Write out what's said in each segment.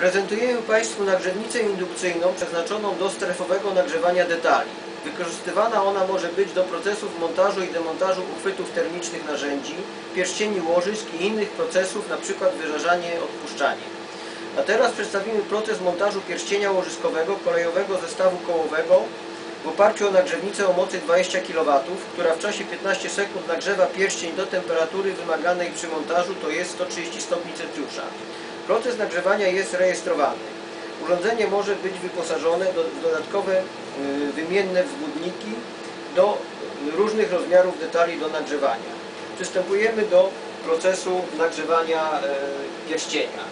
Prezentujemy Państwu nagrzewnicę indukcyjną przeznaczoną do strefowego nagrzewania detali. Wykorzystywana ona może być do procesów montażu i demontażu uchwytów termicznych narzędzi, pierścieni łożysk i innych procesów, np. wyżarzanie, odpuszczanie. A teraz przedstawimy proces montażu pierścienia łożyskowego kolejowego zestawu kołowego w oparciu o nagrzewnicę o mocy 20 kW, która w czasie 15 sekund nagrzewa pierścień do temperatury wymaganej przy montażu, to jest 130 stopni Celsjusza. Proces nagrzewania jest rejestrowany. Urządzenie może być wyposażone w dodatkowe y, wymienne wzbudniki do y, różnych rozmiarów detali do nagrzewania. Przystępujemy do procesu nagrzewania y, pierścienia.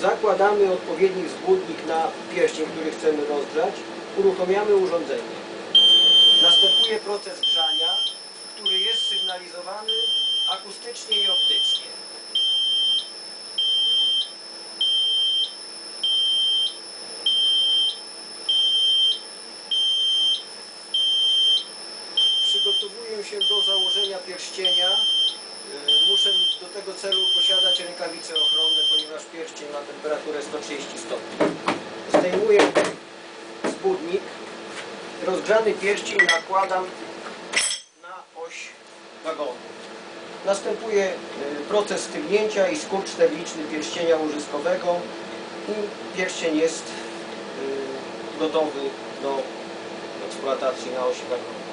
Zakładamy odpowiedni wzbudnik na pierścień, który chcemy rozgrzać. Uruchamiamy urządzenie. Następuje proces grzania, który jest sygnalizowany akustycznie i optycznie. Przygotowuję się do założenia pierścienia. Y, Muszę do tego celu posiadać rękawice ma temperaturę 130 stopni. Zdejmuję spódnik. Rozgrzany pierścień nakładam na oś wagonu. Następuje y, proces stygnięcia i skurcz termiczny pierścienia łożyskowego i pierścień jest y, gotowy do eksploatacji na osi wagonu.